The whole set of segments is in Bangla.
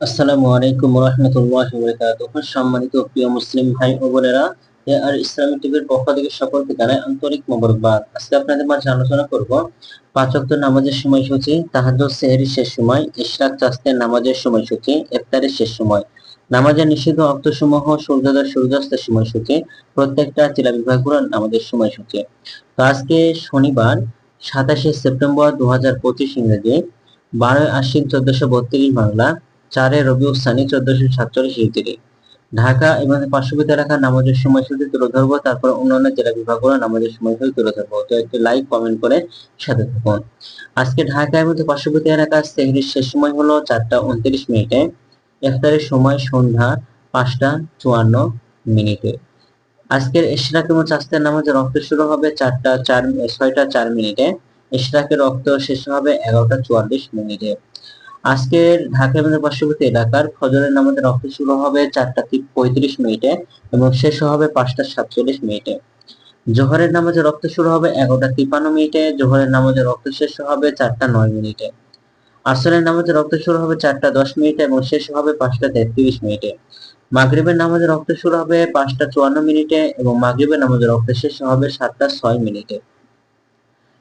আসসালামু আলাইকুম রহমতুল্লাহ সম্মানিত প্রিয় মুসলিম ভাই ও বোনেরা আর ইসলামিক টিভির পক্ষ থেকে সকলকে জানাই আন্তরিক মোবারকবাদ। আজকে আপনাদের মাঝে আলোচনা করব পাঁচ ওয়াক্ত নামাজের সময়সূচি, তাহাজ্জুদ, সেহরির শেষ সময়, ইশরাক, চাস্তের নামাজের সময়সূচি, ইফতারের শেষ সময়। নামাজের নিষিদ্ধ অক্তসমূহ সূর্যোদয়, সূর্যাস্তের সময়সূচি, প্রত্যেকটা জেলা বিভাগগুলোর নামাজের সময়সূচি। তো আজকে শনিবার, সাতাশে সেপ্টেম্বর দু হাজার পঁচিশ ইংরেজি, বারোই আশ্বিন চোদ্দশো বত্রিশ বাংলা চারে রবিউল সানি চোদ্দশো সাতচল্লিশ হিজরি। ঢাকা এবং পার্শ্ববর্তী এলাকার নামাজের সময়সূচি তুলে ধরবো, তারপর অন্যান্য জেলা বিভাগগুলো নামাজের সময়সূচি তুলে ধরবো। তো একটি লাইক কমেন্ট করে সাথে থাকুন। আজকে ঢাকা এবং পার্শ্ববর্তী এলাকার সেহরির শেষ সময় হলো চারটা উনত্রিশ মিনিটে। ইফতারের সময় সন্ধ্যা পাঁচটা চুয়ান্ন মিনিটে। আজকের ইশরাক এবং চাস্তের নামাজের রক্ত শুরু হবে চারটা চার, ছয়টা চার মিনিটে। ইশরাকের রক্ত শেষ হবে এগারোটা চুয়াল্লিশ মিনিটে। আজকের ঢাকা এবং পার্শ্ববর্তী এলাকার ফজরের নামাজের রক্ত শুরু হবে চারটা পঁয়ত্রিশ মিনিটে এবং শেষ হবে পাঁচটা সাতচল্লিশ মিনিটে। জোহরের নামাজের রক্ত শুরু হবে এগারোটা তিপান্ন মিনিটে, জোহরের নামাজের রক্ত শেষ হবে চারটা নয় মিনিটে। আসরের নামাজের রক্ত শুরু হবে চারটা দশ মিনিটে এবং শেষ হবে পাঁচটা তেত্রিশ মিনিটে। মাগরিবের নামাজের রক্ত শুরু হবে পাঁচটা চুয়ান্ন মিনিটে এবং মাগরিবের নামাজের রক্ত শেষ হবে সাতটা ছয় মিনিটে।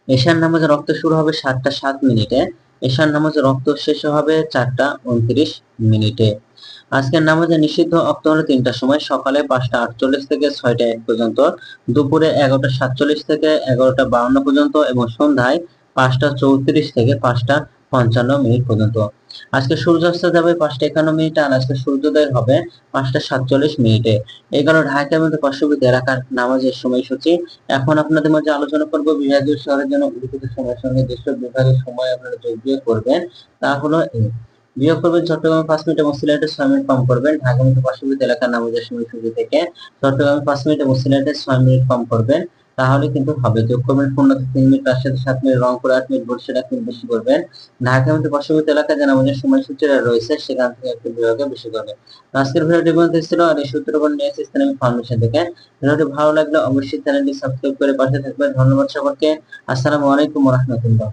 এশার নামাজের রক্ত শুরু হবে সাতটা সাত মিনিটে এশার নামাজে রক্ত শেষ হবে চারটা উনত্রিশ মিনিটে। আজকের নামাজে নিষিদ্ধ অক্ত হলো তিনটার সময় সকালে পাঁচটা আটচল্লিশ থেকে ছয়টা এক পর্যন্ত, দুপুরে এগারোটা সাতচল্লিশ থেকে এগারোটা বাউন্ন পর্যন্ত এবং সন্ধ্যায় পাঁচটা চৌত্রিশ থেকে পাঁচটা পঞ্চান্ন মিনিট পর্যন্ত। আজকে সূর্যাস্ত যাবে পাঁচটা একান্ন মিনিটে আর আজকে সূর্যোদয় হবে পাঁচটা সাতচল্লিশ মিনিটে। এই কারণে ঢাকার মধ্যে পার্শ্ববর্তী এলাকার নামাজের সময়সূচি। এখন আপনাদের মাঝে আলোচনা করব বিভাগীয় শহরের জন্য উল্লিখিত সময়ের সঙ্গে যেসব বিভাগের সময় আপনারা যোগ বিয়োগ করবেন। তা হলো বিয়োগ করবেন চট্টগ্রামে পাঁচ মিনিট এবং সিলেটে ছয় মিনিট কম করবেন। ঢাকা মধ্যে পার্শ্ববর্তী এলাকার নামাজের সময়সূচি থেকে চট্টগ্রামে পাঁচ মিনিট এবং সিলেটে ছয় মিনিট কম করবেন। তাহলে কিন্তু হবে। যোগ করবেন পূর্ণতে তিন মিনিট তার সাথে সাত মিনিট, রং করে আট মিনিট ভোট সেটা কিন্তু বেশি করবেন। ঢাকা মধ্যে পার্শ্ববর্তী এলাকায় যেন আমাদের সময়সূচিরা রয়েছে, সেখান থেকে একটু বিভাগে বেশি করবেন। আজকের ভিডিওটি বলতে ছিল, আর এই সূত্রগুলো নিয়ে এসেছি ইসলামিক ফাউন্ডেশন থেকে। ভিডিওটি ভালো লাগলে অবশ্যই চ্যানেলটি সাবস্ক্রাইব করে পাশে থাকবেন। ধন্যবাদ সবাইকে আসসালামু আলাইকুম রহমতুল্লাহ।